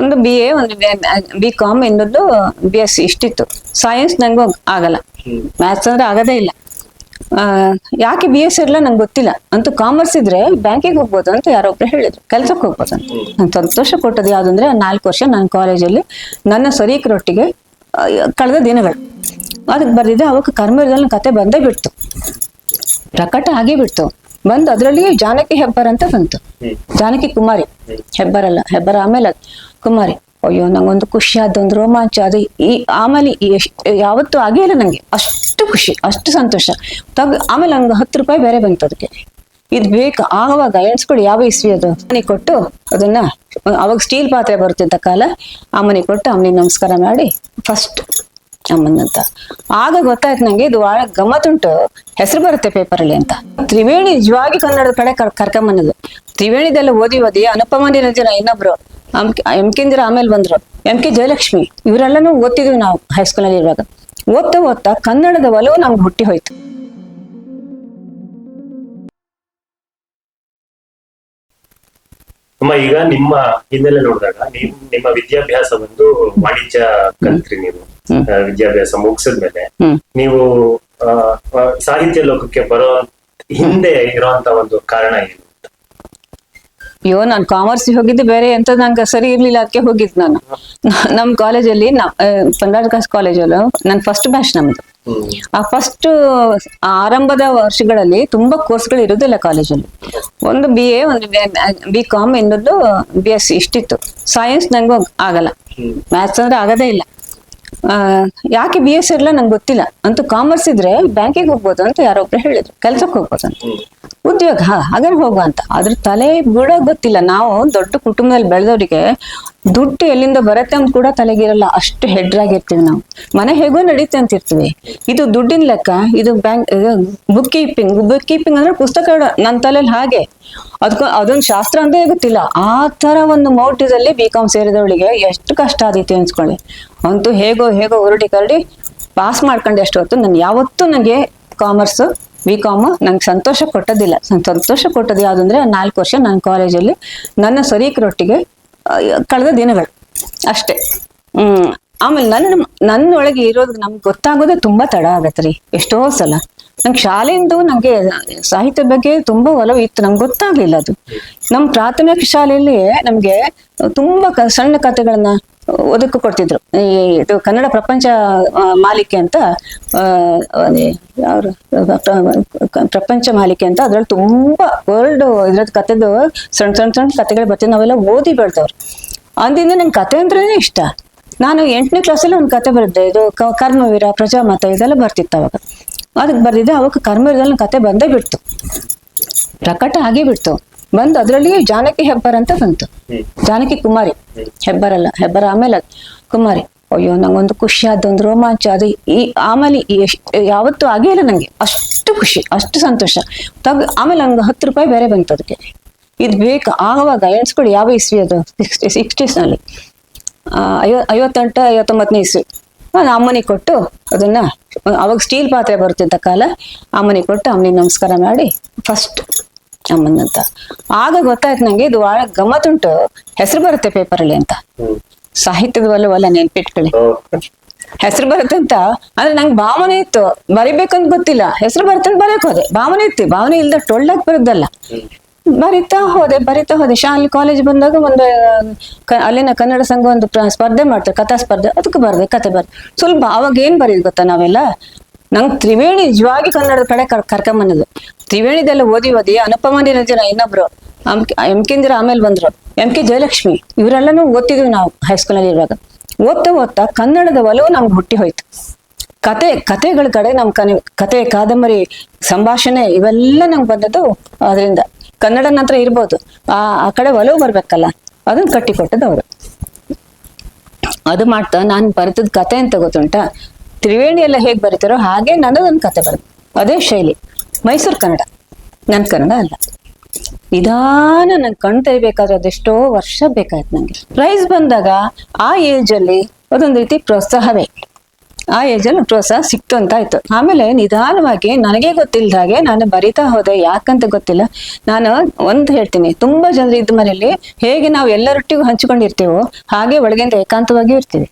ಒಂದು B A ಒಂದು B com ಇನ್ನೊಂದು ಬಿ ಎಸ್ ಸಿ ಇಷ್ಟಿತ್ತು. ಸೈನ್ಸ್ ನಂಗೂ ಆಗಲ್ಲ. ಮ್ಯಾಥ್ಸ್ ಅಂದ್ರೆ ಆಗದೇ ಇಲ್ಲ. ಯಾಕೆ ಬಿ ಎಸ್ ಇರಲ್ಲ ನಂಗೆ ಗೊತ್ತಿಲ್ಲ. ಅಂತೂ ಕಾಮರ್ಸ್ ಇದ್ರೆ ಬ್ಯಾಂಕಿಗೆ ಹೋಗ್ಬೋದು ಅಂತ ಯಾರೊಬ್ರು ಹೇಳಿದ್ರು. ಕೆಲ್ಸಕ್ಕೆ ಹೋಗ್ಬೋದು ಅಂತ. ನಂಗೆ ಸಂತೋಷ ಕೊಟ್ಟದ್ದು ಯಾವುದಂದ್ರೆ ನಾಲ್ಕು ವರ್ಷ ನಾನು ಕಾಲೇಜಲ್ಲಿ ನನ್ನ ಸರೀಕರೊಟ್ಟಿಗೆ ಕಳೆದ ದಿನಗಳು. ಅದಕ್ಕೆ ಬರ್ದಿದ್ದೆ. ಅವಾಗ ಕರ್ಮದಲ್ಲಿ ಕತೆ ಬಂದೇ ಬಿಡ್ತು. ಪ್ರಕಟ ಆಗೇ ಬಿಡ್ತು ಬಂದು ಅದರಲ್ಲಿ ಜಾನಕಿ ಹೆಬ್ಬರ್ ಅಂತ ಬಂತು. ಜಾನಕಿ ಕುಮಾರಿ. ಹೆಬ್ಬಾರಲ್ಲ ಹೆಬ್ಬಾರ ಆಮೇಲೆ ಅದು ಕುಮಾರಿ. ಅಯ್ಯೋ ನಂಗೊಂದು ಖುಷಿ ಆದ ಒಂದು ರೋಮಾಂಚ. ಅದು ಈ ಆಮೇಲೆ ಯಾವತ್ತೂ ಆಗೇ ಇಲ್ಲ ನಂಗೆ. ಅಷ್ಟು ಖುಷಿ ಅಷ್ಟು ಸಂತೋಷ. ತಗ್ ಆಮೇಲೆ ನಂಗೆ ಹತ್ತು ರೂಪಾಯಿ ಬೇರೆ ಬಂತು ಅದಕ್ಕೆ. ಇದು ಬೇಕು ಆವಾಗ ಎಣ್ಸ್ಕೊಡಿ ಯಾವ ಇಸ್ವಿ ಅದು? ಮನೆ ಕೊಟ್ಟು ಅದನ್ನ ಅವಾಗ ಸ್ಟೀಲ್ ಪಾತ್ರೆ ಬರುತ್ತಿದ್ದ ಕಾಲ. ಆ ಮನೆ ಕೊಟ್ಟು ಅವನಿಗೆ ನಮಸ್ಕಾರ ಮಾಡಿ ಫಸ್ಟ್ ಅಮ್ಮನಂತ ಆಗ ಗೊತ್ತಾಯ್ತು ನಂಗೆ ಇದು ಗಮ್ಮತ್ತುಂಟು. ಹೆಸರು ಬರುತ್ತೆ ಪೇಪರ್ ಅಲ್ಲಿ ಅಂತ. ತ್ರಿವೇಣಿ ನಿಜವಾಗಿ ಕನ್ನಡದ ಕಡೆ ಕರ್ ತ್ರಿವೇಣಿದೆಲ್ಲ ಓದಿ ಓದಿ ಅನುಪಮ ನಿರಂಜನ ಇನ್ನೊಬ್ರು, ಎಂ ಕೆಂದಿರ ಆಮೇಲೆ ಬಂದ್ರು. M K Jayalakshmi. ಇವರೆಲ್ಲನೂ ಓದ್ತಿದ್ವಿ ನಾವು ಹೈಸ್ಕೂಲಲ್ಲಿ ಇರುವಾಗ. ಓದ್ತಾ ಓದ್ತಾ ಕನ್ನಡದ ಒಲವು ನಮ್ಗೆ ಹುಟ್ಟಿ ಹೋಯ್ತು. ಅಮ್ಮ ಈಗ ನಿಮ್ಮ ಹಿನ್ನೆಲೆ ನೋಡಿದಾಗ ನೀವು ನಿಮ್ಮ ವಿದ್ಯಾಭ್ಯಾಸ ಒಂದು ವಾಣಿಜ್ಯ ಕಲ್ತ್ರಿ ನೀವು. ವಿದ್ಯಾಭ್ಯಾಸ ಮುಗಿಸಿದ್ಮೇಲೆ ನೀವು ಸಾಹಿತ್ಯ ಲೋಕಕ್ಕೆ ಬರೋ ಹಿಂದೆ ಇರುವಂತ ಒಂದು ಕಾರಣ ಏನು ಅಯ್ಯೋ ನಾನು ಕಾಮರ್ಸ್ ಹೋಗಿದ್ದು ಬೇರೆ ಎಂತ ನಂಗೆ ಸರಿ ಇರ್ಲಿಲ್ಲ ಅದಕ್ಕೆ ಹೋಗಿದ್ದು ನಾನು ನಮ್ಮ ಕಾಲೇಜಲ್ಲಿ ಪಂದ್ರಾಜ್ ಕಾಲೇಜಲ್ಲೂ ನನ್ನ ಫಸ್ಟ್ ಬ್ಯಾಚ್ ನಮ್ದು. ಆ ಫಸ್ಟ್ ಆರಂಭದ ವರ್ಷಗಳಲ್ಲಿ ತುಂಬಾ ಕೋರ್ಸ್ಗಳು ಇರುವುದಿಲ್ಲ ಕಾಲೇಜಲ್ಲಿ ಒಂದು ಬಿ ಎ ಒಂದು ಬಿ ಕಾಮ್ ಇನ್ನೊಂದು ಬಿ ಎಸ್ ಸಿ ಇಷ್ಟಿತ್ತು. ಸೈನ್ಸ್ ನಂಗು ಆಗಲ್ಲ. ಮ್ಯಾಥ್ಸ್ ಅಂದ್ರೆ ಆಗದೇ ಇಲ್ಲ. ಯಾಕೆ ಬಿ ಎಸ್ ಇರಲ್ಲ ನಂಗೆ ಗೊತ್ತಿಲ್ಲ. ಅಂತೂ ಕಾಮರ್ಸ್ ಇದ್ರೆ ಬ್ಯಾಂಕಿಗೆ ಹೋಗ್ಬೋದು ಅಂತ ಯಾರೊಬ್ರು ಹೇಳಿದ್ರು. ಕೆಲ್ಸಕ್ಕೆ ಹೋಗ್ಬೋದು ಅಂತ. ಉದ್ಯೋಗ ಹಾಗೆ ಹೋಗುವ ಅಂತ. ಅದ್ರ ತಲೆ ಬಿಡ ಗೊತ್ತಿಲ್ಲ. ನಾವು ದೊಡ್ಡ ಕುಟುಂಬದಲ್ಲಿ ಬೆಳೆದವರಿಗೆ ದುಡ್ಡು ಎಲ್ಲಿಂದ ಬರುತ್ತೆ ಅಂತ ಕೂಡ ತಲೆಗಿರಲ್ಲ. ಅಷ್ಟು ಹೆಡ್ರಾಗಿರ್ತೀವಿ ನಾವು. ಮನೆ ಹೇಗೋ ನಡೀತೆ ಅಂತಿರ್ತೀವಿ ಇದು ದುಡ್ಡಿನ ಲೆಕ್ಕ, ಇದು bank bookkeeping bookkeeping ಅಂದ್ರೆ ಪುಸ್ತಕ ನನ್ನ ತಲೆಯಲ್ಲಿ ಹಾಗೆ. ಅದಕ್ಕೂ ಅದೊಂದು ಶಾಸ್ತ್ರ ಅಂತ ಗೊತ್ತಿಲ್ಲ. ಆ ತರ ಒಂದು ಮೌಟ್ಯದಲ್ಲಿ ಬಿ ಕಾಮ್ ಸೇರಿದವಳಿಗೆ ಎಷ್ಟು ಕಷ್ಟ ಆದೀತಿ ಅನ್ಸ್ಕೊಳ್ಳಿ ಅಂತೂ ಹೇಗೋ ಹೇಗೋ ಹೊರಟಿ ಕರಡಿ ಪಾಸ್ ಮಾಡ್ಕೊಂಡೆ ಅಷ್ಟು ಹೊತ್ತು ನಾನು ಯಾವತ್ತೂ ನನಗೆ ಕಾಮರ್ಸ್ ಬಿ ಕಾಮ್ ನಂಗೆ ಸಂತೋಷ ಕೊಟ್ಟದಿಲ್ಲ ಸಂತೋಷ ಕೊಟ್ಟದ್ದು ಯಾವುದಂದ್ರೆ ನಾಲ್ಕು ವರ್ಷ ನನ್ನ ಕಾಲೇಜಲ್ಲಿ ನನ್ನ ಸರೀಕರೊಟ್ಟಿಗೆ ಕಳೆದ ದಿನಗಳು. ಅಷ್ಟೇ. ಹ್ಮ್. ಆಮೇಲೆ ನನ್ನ ನನ್ನೊಳಗೆ ಇರೋದು ನಮ್ಗೆ ಗೊತ್ತಾಗೋದೇ ತುಂಬಾ ತಡ ಆಗತ್ತೆ ರೀ. ಎಷ್ಟೋ ಸಲ. ನಂಗೆ ಶಾಲೆಯಿಂದ ನಂಗೆ ಸಾಹಿತ್ಯ ಬಗ್ಗೆ ತುಂಬಾ ಒಲವು ಇತ್ತು. ನಂಗೆ ಗೊತ್ತಾಗ್ಲಿಲ್ಲ ಅದು. ನಮ್ಮ ಪ್ರಾಥಮಿಕ ಶಾಲೆಯಲ್ಲಿ ನಮ್ಗೆ ತುಂಬಾ ಸಣ್ಣ ಕಥೆಗಳನ್ನ ಒದಕು ಕೊಡ್ತಿದ್ರು. ಈ ಇದು ಕನ್ನಡ ಪ್ರಪಂಚ ಮಾಲಿಕೆ ಅಂತ ಯಾರು ಪ್ರಪಂಚ ಮಾಲಿಕೆ ಅಂತ ಅದ್ರಲ್ಲಿ ತುಂಬಾ ವರ್ಲ್ಡ್ ಇದ್ರದ್ದು ಕಥೆದು ಸಣ್ಣ ಸಣ್ಣ ಸಣ್ಣ ಕಥೆಗಳು ಬರ್ತಿದ್ವು. ನಾವೆಲ್ಲ ಓದಿ ಬೆಳ್ದವ್ರು. ಅಂದಿಂದ ನಂಗೆ ಕತೆ ಅಂದ್ರೇನೆ ಇಷ್ಟ. ನಾನು ಎಂಟನೇ ಕ್ಲಾಸಲ್ಲಿ ಒಂದು ಕತೆ ಬರುತ್ತೆ ಇದು ಕರ್ಮವೀರ, ಪ್ರಜಾಮತ ಇದೆಲ್ಲ ಬರ್ತಿತ್ತು ಅವಾಗ. ಅದಕ್ಕೆ ಬರೆದಿದ್ದೆ ಅವಾಗ ಕರ್ಮವೀರದಲ್ಲಿ ನನ್ನ ಕತೆ ಬಂದೇ ಬಿಡ್ತು. ಪ್ರಕಟ ಆಗೇ ಬಿಡ್ತು. ಬಂದು ಅದರಲ್ಲಿ ಜಾನಕಿ ಹೆಬ್ಬರ್ ಅಂತ ಬಂತು. ಜಾನಕಿ ಕುಮಾರಿ. ಹೆಬ್ಬಾರಲ್ಲ ಹೆಬ್ಬಾರ ಆಮೇಲೆ ಕುಮಾರಿ. ಅಯ್ಯೋ, ನಂಗೊಂದು ಖುಷಿ ಆದ, ಒಂದು ರೋಮಾಂಚ ಅದು ಈ ಆಮೇಲೆ ಯಾವತ್ತು ಆಗೇ ಇಲ್ಲ ನಂಗೆ. ಅಷ್ಟು ಖುಷಿ, ಅಷ್ಟು ಸಂತೋಷ. ತಗ್ ಆಮೇಲೆ ನಂಗೆ ಹತ್ತು ರೂಪಾಯಿ ಬೇರೆ ಬಂತು ಅದಕ್ಕೆ ಇದು ಬೇಕು, ಆವಾಗ ಎಣ್ಸ್ಕೊಡಿ ಯಾವ ಇಸ್ವಿ ಅದು? ಸಿಕ್ಸ್ಟಿ ಸಿಕ್ಸ್ಟೀಸ್ನಲ್ಲಿ ಐವ, ಐವತ್ತೆಂಟು ಐವತ್ತೊಂಬತ್ತನೇ ಇಸ್ವಿ. ಅಮ್ಮನಿಗೆ ಕೊಟ್ಟು ಅದನ್ನ, ಅವಾಗ ಸ್ಟೀಲ್ ಪಾತ್ರೆ ಬರ್ತಿದ್ದ ಕಾಲ, ಅಮ್ಮನಿಗೆ ಕೊಟ್ಟು ಅಮ್ಮನಿಗೆ ನಮಸ್ಕಾರ ಮಾಡಿ ಫಸ್ಟ್ ಅಮ್ಮನಂತ. ಆಗ ಗೊತ್ತಾಯ್ತು ನಂಗೆ ಇದು ಬಹಳ ಗಮ್ಮತ್ತುಂಟು. ಹೆಸರು ಬರುತ್ತೆ ಪೇಪರಲ್ಲಿ ಅಂತ. ಸಾಹಿತ್ಯದ ಒಲ್ಲ ನೆನ್ಪಿಟ್ಕೊಳ್ಳಿ. ಹೆಸರು ಬರುತ್ತೆ ಅಂತ. ಅಂದ್ರೆ ನಂಗೆ ಭಾವನೆ ಇತ್ತು. ಬರಿಬೇಕಂತ ಗೊತ್ತಿಲ್ಲ. ಹೆಸರು ಬರುತ್ತೆ ಅಂತ ಬರೆಯಕ್ ಹೋದೆ. ಭಾವನೆ ಇತ್ತು. ಭಾವನೆ ಇಲ್ದ ಟೊಳ್ಳಕ್ ಬರುದಲ್ಲ. ಬರಿತಾ ಹೋದೆ ಬರಿತಾ ಹೋದೆ. ಶಾಲೆ ಕಾಲೇಜ್ ಬಂದಾಗ ಒಂದು, ಕ- ಅಲ್ಲಿನ ಕನ್ನಡ ಸಂಘ ಒಂದು ಪ್ರ- ಸ್ಪರ್ಧೆ ಮಾಡ್ತಾರೆ, ಕಥಾ ಸ್ಪರ್ಧೆ. ಅದಕ್ಕೆ ಬರ್ದೆ ಕತೆ ಬರ್ದೆ. ಸ್ವಲ್ಪ ಅವಾಗ ಏನ್ ಬರೀದ್ ಗೊತ್ತಾ ನಾವೆಲ್ಲ? ನಂಗೆ ತ್ರಿವೇಣಿ ನಿಜವಾಗಿ ಕನ್ನಡದ ಕಡೆ ಕರ್ ಕರ್ಕೊಂಬನ್ನೋದು ತ್ರಿವೇಣಿದೆಲ್ಲ ಓದಿ ಓದಿ ಅನುಪಮ ನಿರಂಜನ ಇನ್ನೊಬ್ರು. ಎಂ ಕೆಂದಿರ ಆಮೇಲೆ ಬಂದ್ರು. M K Jayalakshmi. ಇವರೆಲ್ಲನೂ ಓದ್ತಿದ್ವಿ ನಾವು ಹೈಸ್ಕೂಲಲ್ಲಿ ಇರುವಾಗ. ಓದ್ತಾ ಓದ್ತಾ ಕನ್ನಡದ ಒಲವು ನಮ್ಗೆ ಹುಟ್ಟಿ ಹೋಯ್ತು. ಕತೆ, ಕತೆಗಳ ಕಡೆ ನಮ್ ಕನೆ, ಕತೆ, ಕಾದಂಬರಿ, ಸಂಭಾಷಣೆ ಇವೆಲ್ಲ ನಂಗೆ ಬಂದದ್ದು ಅದರಿಂದ. ಕನ್ನಡ ನಂತರ ಇರ್ಬೋದು. ಆ ಆ ಕಡೆ ಒಲವು ಬರ್ಬೇಕಲ್ಲ, ಅದನ್ನ ಕಟ್ಟಿಕೊಟ್ಟದ್ದು ಅವರು. ಅದು ಮಾಡ್ತಾ ನಾನು ಬರೆದದ್ ಕತೆ ಅಂತ ಗೊತ್ತುಂಟಾ? ತ್ರಿವೇಣಿ ಎಲ್ಲ ಹೇಗ್ ಬರೀತಾರೋ ಹಾಗೆ ನನ್ನದೊಂದು ಕತೆ ಬರುತ್ತೆ ಅದೇ ಶೈಲಿ. ಮೈಸೂರು ಕನ್ನಡ. ನನ್ನ ಕನ್ನಡ ಅಲ್ಲ. ನಿಧಾನ ನನ್ ಕಣ್ ತೆರಿಬೇಕಾದ್ರೆ ಅದೆಷ್ಟೋ ವರ್ಷ ಬೇಕಾಯ್ತು ನಂಗೆ. ಪ್ರೈಸ್ ಬಂದಾಗ ಆ ಏಜ್ ಅಲ್ಲಿ ಅದೊಂದು ರೀತಿ ಪ್ರೋತ್ಸಾಹವೇ. ಆ ಏಜಲ್ಲಿ ಪ್ರೋತ್ಸಾಹ ಸಿಕ್ತು ಅಂತ ಆಯ್ತು. ಆಮೇಲೆ ನಿಧಾನವಾಗಿ ನನಗೆ ಗೊತ್ತಿಲ್ಲದ ಹಾಗೆ ನಾನು ಬರಿತಾ ಹೋದೆ ಯಾಕಂತ ಗೊತ್ತಿಲ್ಲ. ನಾನು ಒಂದು ಹೇಳ್ತೀನಿ ತುಂಬಾ ಜನರು ಇದ್ದ ಮನೆಯಲ್ಲಿ ಹೇಗೆ ನಾವು ಎಲ್ಲರೊಟ್ಟಿಗೂ ಹಂಚಿಕೊಂಡಿರ್ತೀವೋ ಹಾಗೆ ಒಳಗಿಂದ ಏಕಾಂತವಾಗಿ ಇರ್ತೀವಿ.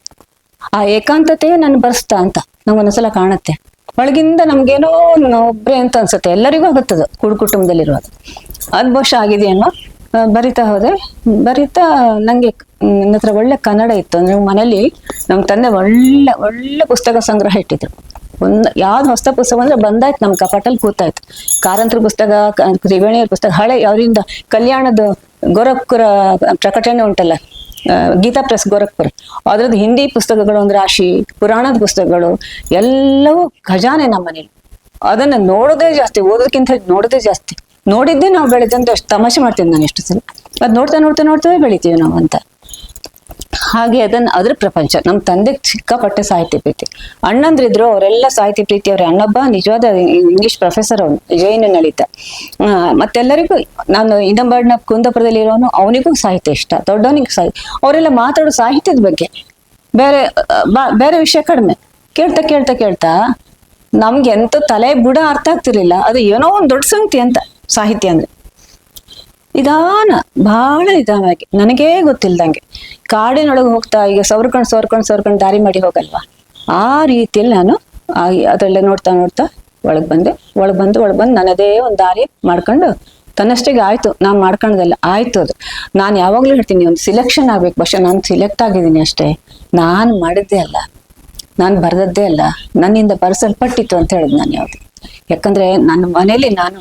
ಆ ಏಕಾಂತತೆ ನಾನು ಬರ್ಸ್ತಾ ಅಂತ ನಂಗೆ ಒಂದೊಂದ್ಸಲ ಕಾಣುತ್ತೆ. ಒಳಗಿಂದ ನಮ್ಗೇನೋ ಒಬ್ರೆ ಅಂತ ಅನ್ಸುತ್ತೆ ಎಲ್ಲರಿಗೂ ಆಗುತ್ತದು ಕುಡು ಕುಟುಂಬದಲ್ಲಿರುವಾಗ. ಅದ್ ಬಹುಶಃ ಆಗಿದೆಯೇನೋ ಆ, ಬರಿತಾ ಹೋದೆ. ಬರಿತಾ ನಂಗೆ ನನ್ನ ಹತ್ರ ಒಳ್ಳೆ ಕನ್ನಡ ಇತ್ತು. ಅಂದ್ರೆ ಮನೇಲಿ ನಮ್ಮ ತಂದೆ ಒಳ್ಳೆ ಒಳ್ಳೆ ಪುಸ್ತಕ ಸಂಗ್ರಹ ಇಟ್ಟಿದ್ರು. ಒಂದ್, ಯಾವ್ದು ಹೊಸ ಪುಸ್ತಕ ಅಂದ್ರೆ ಬಂದಾಯ್ತು ನಮ್ ಕಪಾಟಲ್ಲಿ ಕೂತಾಯ್ತು. ಕಾರಂತರ ಪುಸ್ತಕ ತ್ರಿವೇಣಿಯವ್ರ ಪುಸ್ತಕ, ಹಳೆ, ಅವರಿಂದ ಕಲ್ಯಾಣದ ಗೋರಖ್ಪುರ ಪ್ರಕಟಣೆ ಉಂಟಲ್ಲ ಗೀತಾ ಪ್ರೆಸ್ ಗೋರಖ್ಪುರ. ಅದ್ರದ್ದು ಹಿಂದಿ ಪುಸ್ತಕಗಳು ಒಂದು ರಾಶಿ, ಪುರಾಣದ ಪುಸ್ತಕಗಳು, ಎಲ್ಲವೂ ಖಜಾನೆ ನಮ್ಮ ಮನೇಲಿ ಅದನ್ನ ನೋಡೋದೇ ಜಾಸ್ತಿ ಓದೋದಕ್ಕಿಂತ ನೋಡೋದೇ ಜಾಸ್ತಿ. ನೋಡಿದ್ದೇ ನಾವು ಬೆಳೆದಂತ ಅಷ್ಟು ತಮಾಷೆ ಮಾಡ್ತೀನಿ ನಾನು ಎಷ್ಟು ಸಲ. ಅದ್ ನೋಡ್ತಾ ನೋಡ್ತಾ ನೋಡ್ತಾ ಬೆಳಿತೀವಿ ನಾವು ಅಂತ. ಹಾಗೆ ಅದನ್ನ ಅದ್ರ ಪ್ರಪಂಚ ನಮ್ಮ ತಂದೆಗೆ ಸಿಕ್ಕಾಪಟ್ಟೆ ಸಾಹಿತ್ಯ ಪ್ರೀತಿ. ಅಣ್ಣಂದ್ರಿದ್ರು ಅವರೆಲ್ಲ ಸಾಹಿತ್ಯ ಪ್ರೀತಿ, ಅವ್ರ ಅಣ್ಣಬ್ಬ ನಿಜವಾದ ಇಂಗ್ಲಿಷ್ ಪ್ರೊಫೆಸರ್ ಅವನು, ಜೈನ ನಳಿತ. ಮತ್ತೆಲ್ಲರಿಗೂ ನಾನು ಇನ್ನೊಬ್ಬಣ್ಣ ಕುಂದಪುರದಲ್ಲಿ ಇರೋನು, ಅವನಿಗೂ ಸಾಹಿತ್ಯ ಇಷ್ಟ, ದೊಡ್ಡವನಿಗೆ ಸಾಹಿತ್ಯ ಅವರೆಲ್ಲ ಮಾತಾಡೋ ಸಾಹಿತ್ಯದ ಬಗ್ಗೆ. ಬೇರೆ ಬೇರೆ ವಿಷಯ ಕಡಿಮೆ. ಕೇಳ್ತಾ ಕೇಳ್ತಾ ಕೇಳ್ತಾ ನಮ್ಗೆ ಎಂತ ತಲೆ ಬುಡ ಅರ್ಥ ಆಗ್ತಿರ್ಲಿಲ್ಲ. ಅದು ಏನೋ ಒಂದು ದೊಡ್ಡ ಸಂಗತಿ ಅಂತ ಸಾಹಿತ್ಯ ಅಂದ್ರೆ. ಇದಾನ ಬಹಳ ನಿಧಾನವಾಗಿ ನನಗೇ ಗೊತ್ತಿಲ್ದಂಗೆ. ಕಾಡಿನೊಳಗೆ ಹೋಗ್ತಾ, ಈಗ ಸವರ್ಕೊಂಡು ಸವರ್ಕೊಂಡು ಸವರ್ಕೊಂಡು ದಾರಿ ಮಾಡಿ ಹೋಗಲ್ವಾ? ಆ ರೀತಿಯಲ್ಲಿ ನಾನು ಅದರಲ್ಲೇ ನೋಡ್ತಾ ನೋಡ್ತಾ ಒಳಗೆ ಬಂದೆ. ಒಳಗೆ ಬಂದು ಒಳಗೆ ಬಂದು ನನ್ನದೇ ಒಂದು ದಾರಿ ಮಾಡ್ಕೊಂಡು ತನ್ನಷ್ಟಿಗೆ ಆಯ್ತು. ನಾನು ಮಾಡ್ಕೊಂಡದಲ್ಲ ಆಯ್ತು ಅದು. ನಾನು ಯಾವಾಗಲೂ ಹೇಳ್ತೀನಿ, ಒಂದು ಸಿಲೆಕ್ಷನ್ ಆಗ್ಬೇಕು. ಭಾಷೆ ನಾನು ಸಿಲೆಕ್ಟ್ ಆಗಿದ್ದೀನಿ ಅಷ್ಟೇ. ನಾನು ಮಾಡಿದ್ದೆ ಅಲ್ಲ. ನಾನು ಬರೆದದ್ದೇ ಅಲ್ಲ, ನನ್ನಿಂದ ಬರೆಸಲ್ಪಟ್ಟಿತ್ತು ಅಂತ ಹೇಳಿದ್ ನಾನು ಯಾವ್ದು. ಯಾಕಂದ್ರೆ ನನ್ನ ಮನೇಲಿ ನಾನು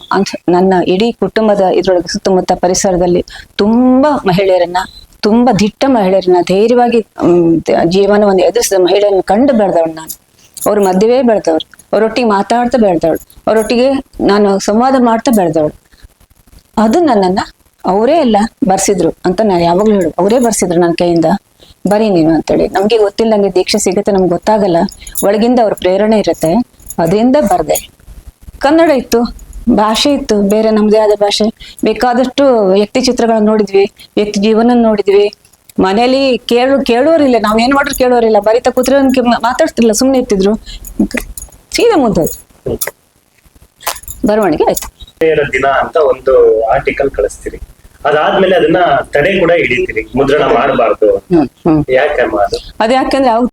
ನನ್ನ ಇಡೀ ಕುಟುಂಬದ ಇದ್ರೊಳಗೆ ಸುತ್ತಮುತ್ತ ಪರಿಸರದಲ್ಲಿ ತುಂಬಾ ಮಹಿಳೆಯರನ್ನ, ತುಂಬಾ ದಿಟ್ಟ ಮಹಿಳೆಯರನ್ನ, ಧೈರ್ಯವಾಗಿ ಜೀವನವನ್ನು ಎದುರಿಸಿದ ಮಹಿಳೆಯರನ್ನ ಕಂಡು ಬೆಳೆದವಳು ನಾನು. ಅವ್ರ ಮದುವೆ ಬೆಳೆದವ್ರು, ಅವರೊಟ್ಟಿಗೆ ಮಾತಾಡ್ತಾ ಬೆಳೆದವಳು, ಅವರೊಟ್ಟಿಗೆ ನಾನು ಸಂವಾದ ಮಾಡ್ತಾ ಬೆಳೆದವಳು. ಅದು ನನ್ನನ್ನ ಅವರೇ ಎಲ್ಲ ಬರ್ಸಿದ್ರು ಅಂತ ನಾನು ಯಾವಾಗ್ಲೂ ಹೇಳು ಅವರೇ ಬರ್ಸಿದ್ರು ನನ್ನ ಕೈಯಿಂದ. ಬರೀ ನೀನು ಅಂತೇಳಿ. ನಮ್ಗೆ ಗೊತ್ತಿಲ್ಲಂಗೆ ದೀಕ್ಷೆ ಸಿಗುತ್ತೆ, ನಮ್ಗೆ ಗೊತ್ತಾಗಲ್ಲ. ಒಳಗಿಂದ ಅವ್ರ ಪ್ರೇರಣೆ ಇರುತ್ತೆ. ಅದರಿಂದ ಬರ್ದೆ. ಕನ್ನಡ ಇತ್ತು, ಭಾಷೆ ಇತ್ತು, ಬೇರೆ ನಮ್ದೇ ಆದ ಭಾಷೆ. ಬೇಕಾದಷ್ಟು ವ್ಯಕ್ತಿ ಚಿತ್ರಗಳನ್ನ ನೋಡಿದ್ವಿ, ವ್ಯಕ್ತಿ ಜೀವನ ನೋಡಿದ್ವಿ. ಮನೇಲಿ ಕೇಳು, ಕೇಳೋರಿಲ್ಲ, ನಾವು ಏನ್ ಮಾಡಿದ್ರು ಕೇಳೋರಿಲ್ಲ. ಬರಿತಾ ಕೂತ್ರೆ ಮಾತಾಡ್ತಿಲ್ಲ ಸುಮ್ಮನೆ ಇರ್ತಿದ್ರು. ಸೀದಾ ಮುಂದೋದು ಬರವಣಿಗೆ ಆಯ್ತು. ದಿನ ಅಂತ ಒಂದು ಆರ್ಟಿಕಲ್ ಕಳಿಸ್ತೀರಿ. ಅದಾದ್ಮೇಲೆ ಅದನ್ನ ತಡೆ ಕೂಡ ಹಿಡಿತೀವಿ ಮುದ್ರಣ ಮಾಡಬಾರ್ದು. ಯಾಕೆ ಅದು ಅದು? ಯಾಕೆಂದ್ರೆ ಅವ್